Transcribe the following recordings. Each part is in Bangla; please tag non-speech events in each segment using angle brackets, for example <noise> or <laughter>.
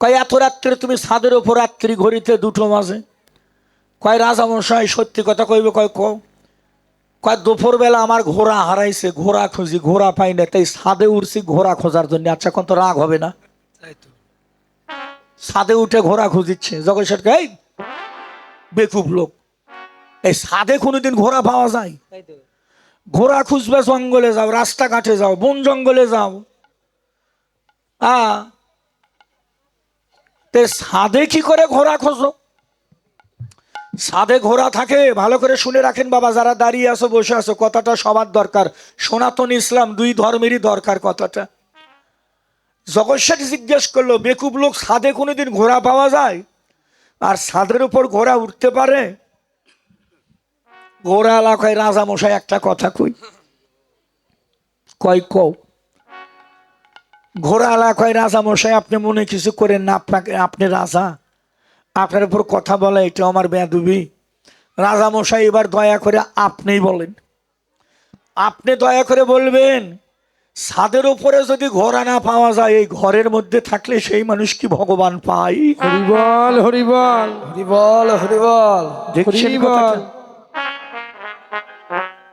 কয় এত রাত্রে তুমি ছাদের ওপর রাত্রি ঘড়িতে দুটো মাঝে কয় রাজামশাই সত্যি কথা কইবে কয় কও। কয় দুপুরবেলা আমার ঘোড়া হারাইছে ঘোড়া খুঁজি ঘোড়া পাই না তাই ছাদে উঠছি ঘোড়া খোঁজার জন্য। আচ্ছা এখন তো রাগ হবে না। ছাদে উঠে ঘোড়া খুঁজিচ্ছে। যখন সেটা এই বেকুব লোক। এই ছাদে কোনোদিন ঘোড়া পাওয়া যায়? ঘোড়া খুঁজবে জঙ্গলে যাও রাস্তাঘাটে যাও বন জঙ্গলে যাও। আ তে ছাদে কি করে ঘোড়া খোঁজো? ছাদে ঘোড়া থাকে, ভালো করে শুনে রাখেন বাবা, যারা দাঁড়িয়ে আছো, বসে আছো, কথাটা সবার দরকার। সনাতন ইসলাম দুই ধর্মেরই দরকার কথাটা। জগৎসাটি জিজ্ঞেস করল, বেকুব লোক ছাদে কোনোদিন ঘোড়া পাওয়া যায়? আর ছাদের উপর ঘোড়া উঠতে পারে? ঘোড়া এলাকায় রাজা মশাই একটা কথা কই? কয়, কও। ঘোড়া এলাকায় রাজা মশাই আপনি মনে কিছু করেন না? আপনাকে আপনি রাজা। আপনার উপর কথা বলা এটা আমার বেদুবি রাজা মশাই এবার দয়া করে আপনিই বলেন। আপনি দয়া করে বলবেন ছাদের উপরে যদি ঘোড়া না পাওয়া যায় এই ঘরের মধ্যে থাকলে সেই মানুষ কি ভগবান পাই হরিবল হরিবল। হরিবল হরিবল। দেখছেন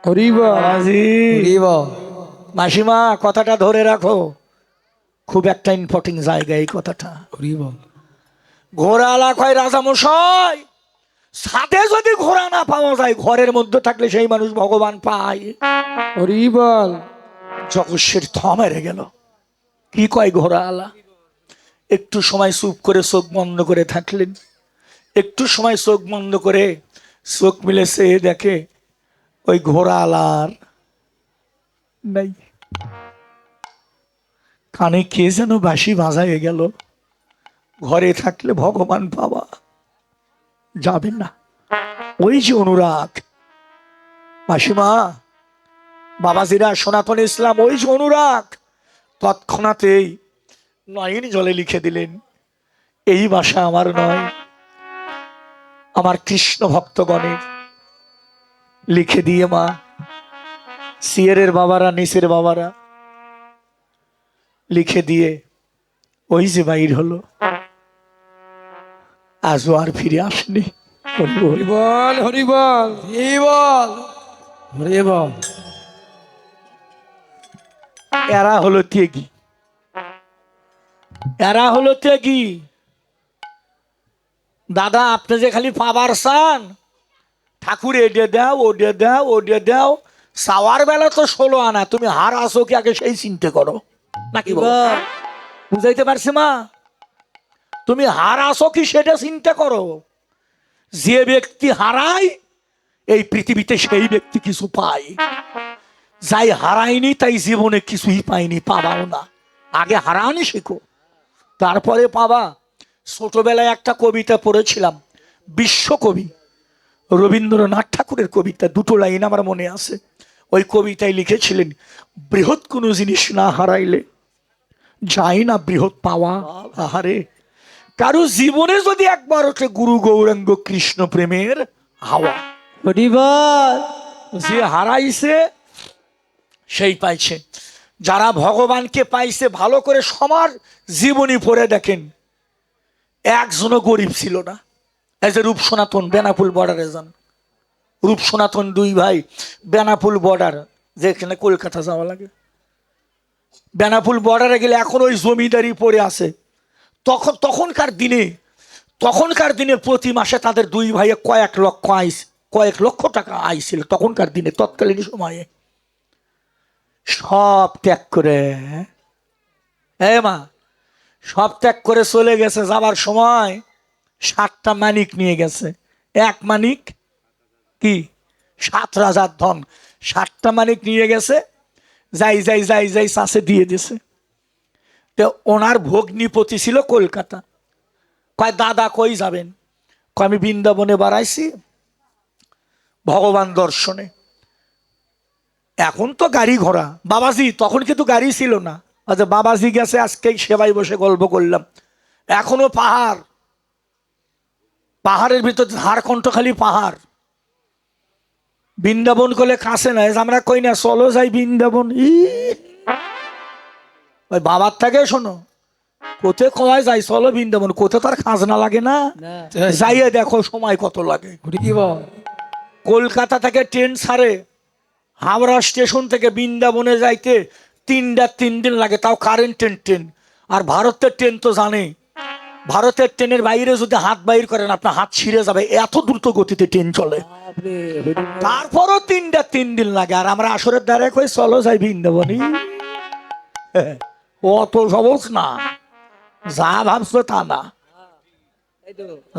হরিবল। হরিবল। মাসিমা কথাটা ধরে রাখো। খুব একটা ইম্পর্টেন্ট জায়গা এই কথাটা। হরিবল ঘোড়া এলাকায় রাজা মশাই সাথে যদি ঘোড়া না পাওয়া যায় ঘরের মধ্যে থাকলে সেই মানুষ ভগবান পায়। হরিবল জগৎসের থ মেরে গেল। কি কয় ঘোড়া আলা একটু সময় চুপ করে চোখ বন্ধ করে থাকলেন। একটু সময় চোখ বন্ধ করে চোখ মিলে সে দেখে ওই ঘোড়া আলার নাই। কানে কে যেন বাসি বাজায় গেল। ঘরে থাকলে ভগবান পাওয়া যাবেন না। ওই যে অনুরাগ। মাসিমা, বাবাজিরা, সনাতন ইসলাম, ওই যে অনুরাগ। তৎক্ষণাতেই নয়ন জলে লিখে দিলেন, এই বাসা আমার নয়। আমার কৃষ্ণ ভক্তগণের লিখে দিয়ে মা, সিয়ারের বাবারা নিচের বাবারা লিখে দিয়ে ওই যে বাইর হলো। আজও আর ফিরে আসেনি। বলি, বলি। হরিবল হরিবল হরিবল হরিবল এরা হলো তেগি এরা হলো তেগি দাদা আপনি যে খালি পাবার চান ঠাকুর এডে দাও ওডে দাও ওডে দাও সাওয়ার বেলা তো ষোলো আনা তুমি হার আসো কি আগে সেই চিনতে করো। নাকি বুঝাইতে পারছি মা। তুমি হার আসো কি সেটা চিন্তা করো। যে ব্যক্তি হারায় এই পৃথিবীতে সেই ব্যক্তি কিছু পায়। যাই হারায়নি তাই জীবনে কিছুই পাইনি পাবাও না। আগে হারানি শেখো। তারপরে পাবা। ছোটবেলায় একটা কবিতা পড়েছিলাম বিশ্বকবি। রবীন্দ্রনাথ ঠাকুরের কবিতা দুটো লাইন আমার মনে আছে। ওই কবিতায় লিখেছিলেন বৃহৎ কোনো জিনিস না হারাইলে যায় না বৃহৎ পাওয়া আহারে। কারও জীবনে যদি একবার ওঠে গুরু গৌরাঙ্গ কৃষ্ণ প্রেমের হাওয়া যে হারাইছে সেই পাইছে। যারা ভগবানকে পাইছে ভালো করে সবার জীবনী পড়ে দেখেন একজনও গরিব ছিল না। এই যে রূপ সনাতন বেনাপুল বর্ডারে যান। রূপ সনাতন দুই ভাই, বেনাপুল বর্ডার যেখানে কলকাতা যাওয়া লাগে। বেনাপুল বর্ডারে গেলে এখন ওই জমিদারি পড়ে আছে। তখন, তখনকার দিনে তখনকার দিনে প্রতি মাসে তাদের দুই ভাইয়ে কয়েক লক্ষ আইস, কয়েক লক্ষ টাকা আইছিল তখনকার দিনে, তৎকালীন সময়ে। সব ত্যাগ করে এ মা, সব ত্যাগ করে চলে গেছে, যাবার সময় সাতটা মানিক নিয়ে গেছে। এক মানিক কি? সাত রাজার ধন। সাতটা মানিক নিয়ে গেছে, যাই যাই যাই যাই চাষে দিয়ে দিছে। তো ওনার ভগ্নিপতি ছিল কলকাতা। কয়, দাদা, কই যাবেন? কয়, আমি বৃন্দাবনে বাড়াইছি, ভগবান দর্শনে। এখন তো গাড়ি ঘোড়া। বাবাজি, তখন কিন্তু গাড়ি ছিল না। আচ্ছা বাবাজি গেছে, আজকেই সেবাই বসে গল্প করলাম। এখনও পাহাড়। পাহাড়ের ভিতর ঝাড়খণ্ড খালি পাহাড়। বৃন্দাবন করলে কাছে না আমরা কই না চলো যাই বৃন্দাবন। ই। ওই বাবার থেকে শোনো কোথায় কমায় যাই চলো বৃন্দাবন কোথায় তার খাজনা লাগে না? যাইয়ে দেখো সময় কত লাগে। কলকাতা থেকে ট্রেন ছাড়ে হাওড়া স্টেশন থেকে বৃন্দাবনে যাইতে তিনটা তিন দিন লাগে তাও কারেন্টের ট্রেন আর ভারতের ট্রেন তো জানে ভারতের ট্রেনের বাইরে যদি হাত বাইর করেন আপনার হাত ছিঁড়ে যাবে। এত দ্রুত গতিতে ট্রেন চলে। তারপরও তিনটা তিন দিন লাগে। আর আমরা আসরের দ্বারে কই চলো যাই বৃন্দাবনই অত সহজ না। যা ভাবছ তা না।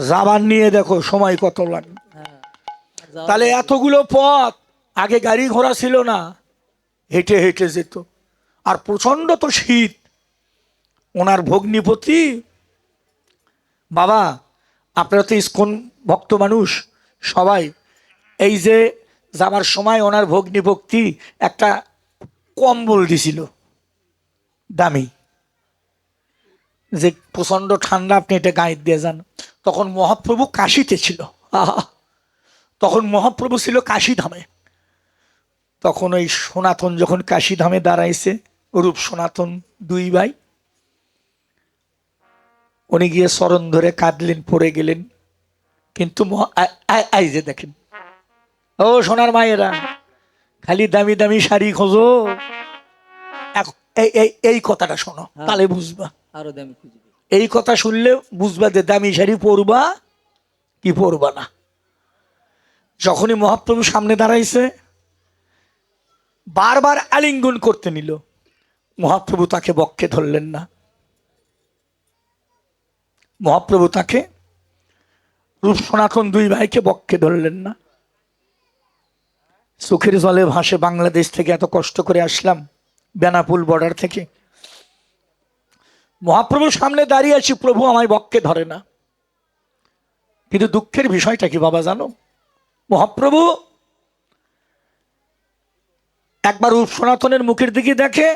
যাবার নিয়ে দেখো সময় কত লাগে। হ্যাঁ তাহলে এতগুলো পথ আগে গাড়ি ঘোড়া ছিল না হেঁটে হেঁটে যেত। আর প্রচণ্ড তো শীত। ওনার ভগ্নিপতি বাবা, আপনারা তো ইস্কন ভক্ত মানুষ, সবাই। এই যে যাবার সময় ওনার ভগ্নিভক্তি একটা কম্বল দিছিল, দামি। যে প্রচণ্ড ঠান্ডা, আপনি এটা গায়ে দিয়ে যান। তখন মহাপ্রভু কাশিতে ছিল। <laughs> তখন মহাপ্রভু ছিল কাশী ধামে তখন ওই সনাতন যখন কাশী ধামে দাঁড়াইছে, রূপ সনাতন দুই ভাই উনি গিয়ে চরণ ধরে কাঁদলেন পড়ে গেলেন। কিন্তু মহা- আ- আ- এই যে দেখেন। ও সোনার মায়েরা খালি দামি দামি শাড়ি খোঁজো। এই কথাটা শোনো তাহলে বুঝবা। আরও দামি এই কথা শুনলে বুঝবা যে দামি শাড়ি পরবা কি পরবা না। যখনই মহাপ্রভু সামনে দাঁড়াইছে বারবার আলিঙ্গন করতে নিল। মহাপ্রভু তাকে বক্ষে ধরলেন না। মহাপ্রভু তাকে রূপ সনাতন দুই ভাইকে বক্ষে ধরলেন না। চোখের জলে ভাসে বাংলাদেশ থেকে এত কষ্ট করে আসলাম বেনাপুল বর্ডার থেকে। মহাপ্রভুর সামনে দাঁড়িয়ে আছি, প্রভু আমায় বক্ষে ধরে না। কিন্তু দুঃখের বিষয়টা কি বাবা জানো? মহাপ্রভু একবার রূপ সনাতনের মুখের দিকে দেখে,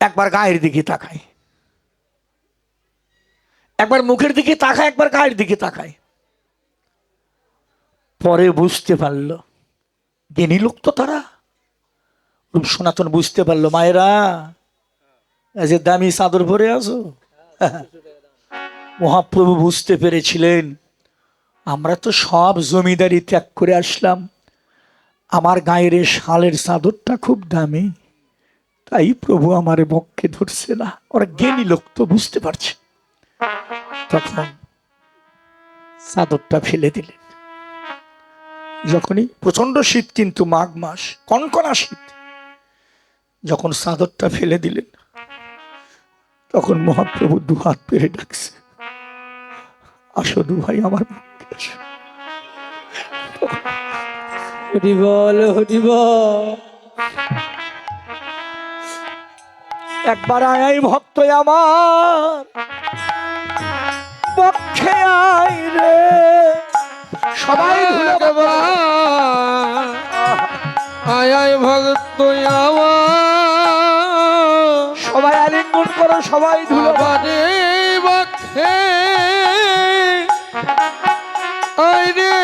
একবার গায়ের দিকে তাকায়। একবার মুখের দিকে তাকায়, একবার গায়ের দিকে তাকায়। পরে বুঝতে পারল, জ্ঞানী লোক তো তারা। রূপ সনাতন বুঝতে পারল, মায়েরা যে দামি চাদর পরে আছো? <laughs> মহাপ্রভু বুঝতে পেরেছিলেন, আমরা তো সব জমিদারি ত্যাগ করে আসলাম। আমার গায়ের শালের চাদরটা খুব দামি। তাই প্রভু আমার বক্ষে ধরছে না। ওরা জ্ঞানী লোক তো বুঝতে পারছে। তখন চাদরটা ফেলে দিলেন। যখনই প্রচণ্ড শীত কিন্তু মাঘ মাস কনকনা শীত যখন চাদরটা ফেলে দিলেন তখন মহাপ্রভু দু হাত পেরে ডাকছে আসো দু ভাই আমার পক্ষে আসো। হরি বল হরি বল। একবার আয় ভক্ত আমার। পক্ষে আয় রে সবাই আয় আয় ভক্ত সবাই আলিঙ্গন করো সবাই ধুলো। বক্ষে আয় রে।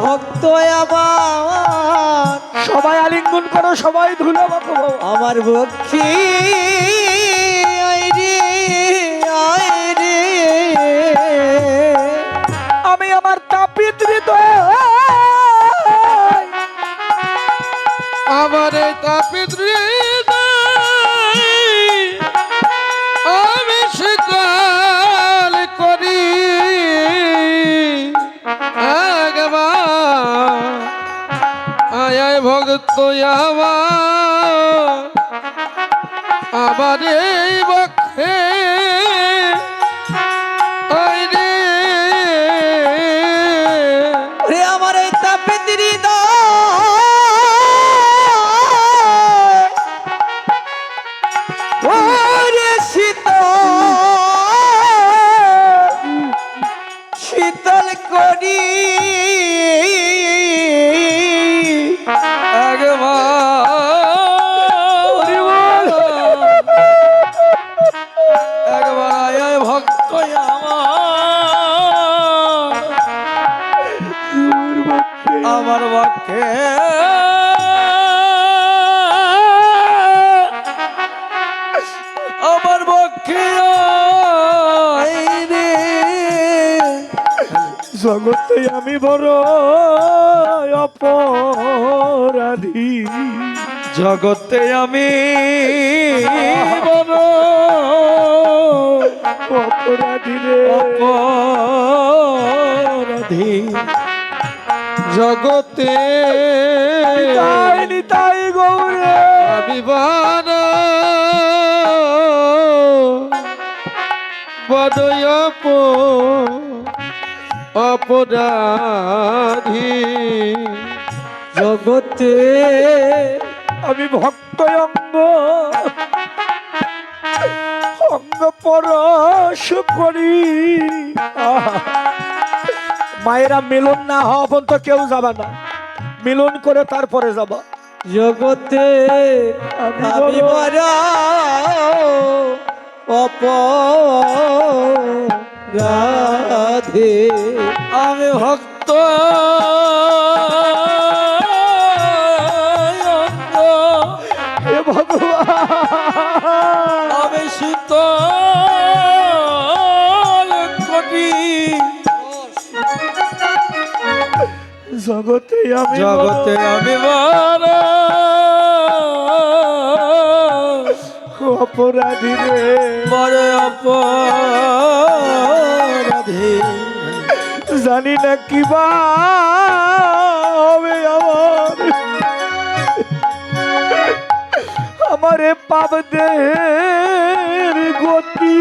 ভক্ত আমার। সবাই আলিঙ্গন করো সবাই ধুলো। আমার বক্ষি আয় রে আয় রে আমি আমার তাপিত হৃদয় আমার তাপিত আমার বক্ষে আমার পক্ষে জগতে আমি বড় অপরাধী। জগতে আমি বড় অপরাধী রে। অপরাধী। জগতে। তাই নিতাই গৌরে বড় বড় অপরাধী। জগতে। আমি ভক্ত অঙ্গ অঙ্গ পরশ করি। আহা। মায়েরা মিলন না হওয়া পর্যন্ত কেউ যাবে না। মিলন করে তারপরে যাবা। জগতে অপ রাধে আমি ভক্ত। জগতে আমি জগতে আমি অপরাধী রে। বড় অপরাধী। জানি না কি বা হবে আমার। আমারে পাব দেহের গতি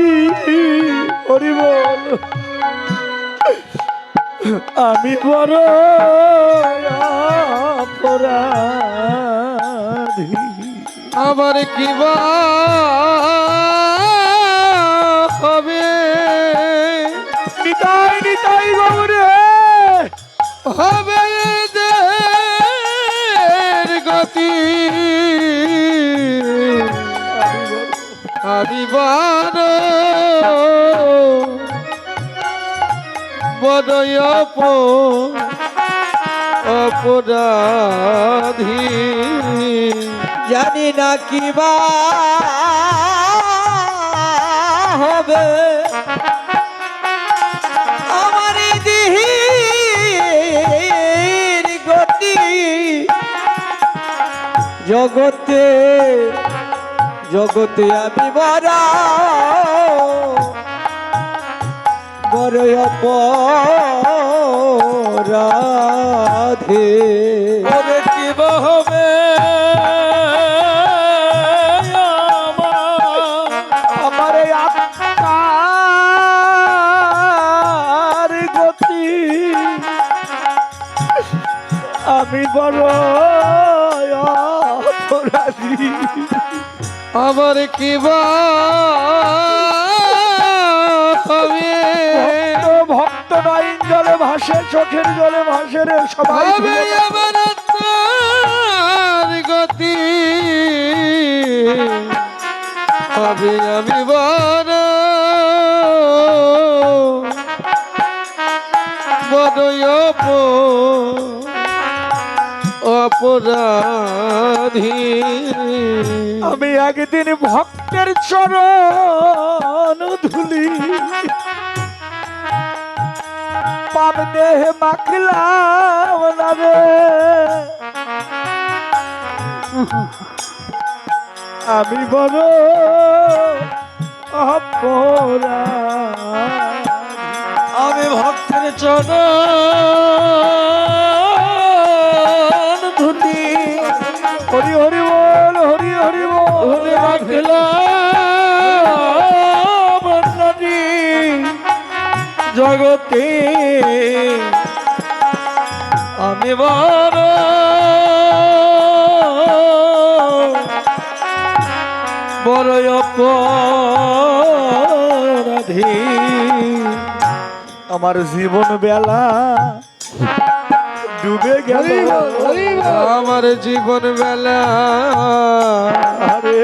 হরি বল আমি বড় অপরাধী। আমার কিবা হবে? নিতাই নিতাই গৌরে হবে গতি। আমি বান বড় অপ অপরাধী। জানি না কি হবে। জগতে জগতে আমি বড় বড় অপরাধে কি হবে আমার এই আত্মার গতি। আমি বড় অপরাধী। আমার কি বা ভাসে চোখের জলে ভাসে রে সবাই। গতি। আমি বড়। বড় অপরাধী। আমি একদিন ভক্তের চরণ ধুলি। পাপ দেহ মাখলাম না রে। আমি বড় অপরাধী। আমি ভক্তের চরণ বড় বড় অপরাধী। আমার জীবন বেলা ডুবে গেল। আমার জীবন বেলা আরে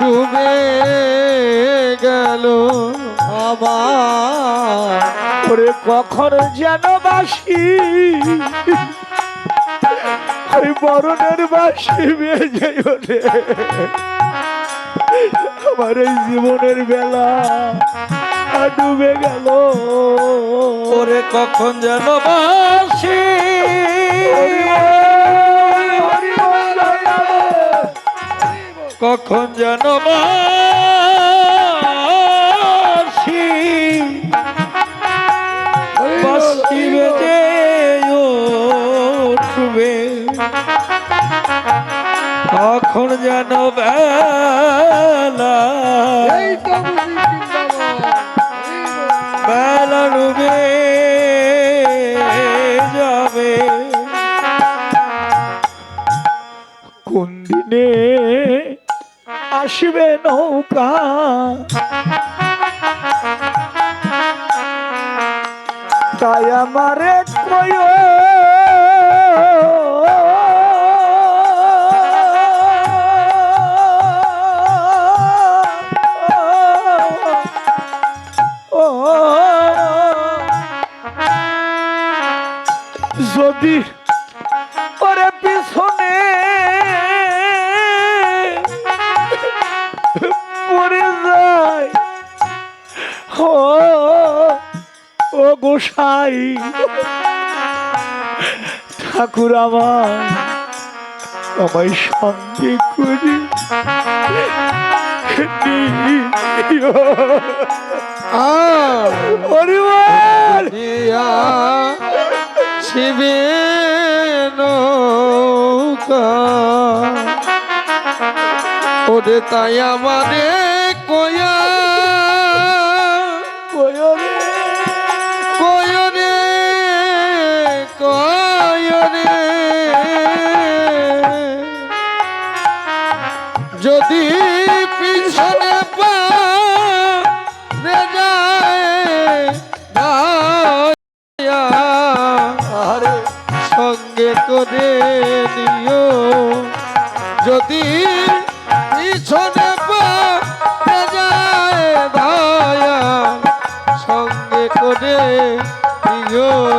ডুবে গেল। আমার ওরে কখন যেন বাসি? ওই বরণের বাসি বেজে ওঠে। আমার এই জীবনের বেলা ডুবে গেল। ওরে কখন যেন বাসি? কখন যেন বাসি? কখন যেন বেলা? বেলা ডুবে যাবে। কোন দিনে আসবে নৌকা? তাই আমারে কয় যদি ওরে পিছনে। পড়ে যায়। ও ও গোসাই ঠাকুর আমার আমায় সঙ্গে করি নিও। নৌকা। ওরে তাই আমারে কয়া কয়রে কয়রে কয়রে যদি পিছনে পা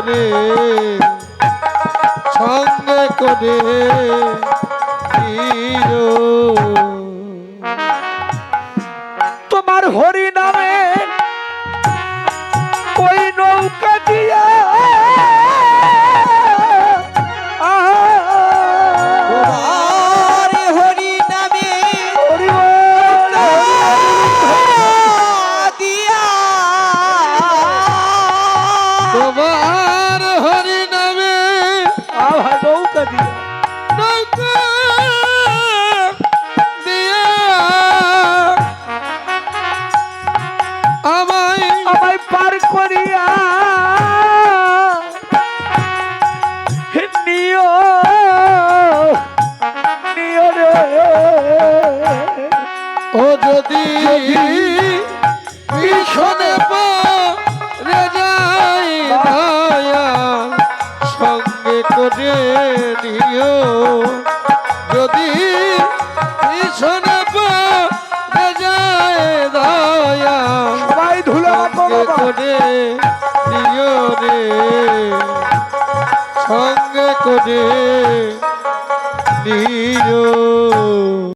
নিও রে সঙ্গে করে করে। নিও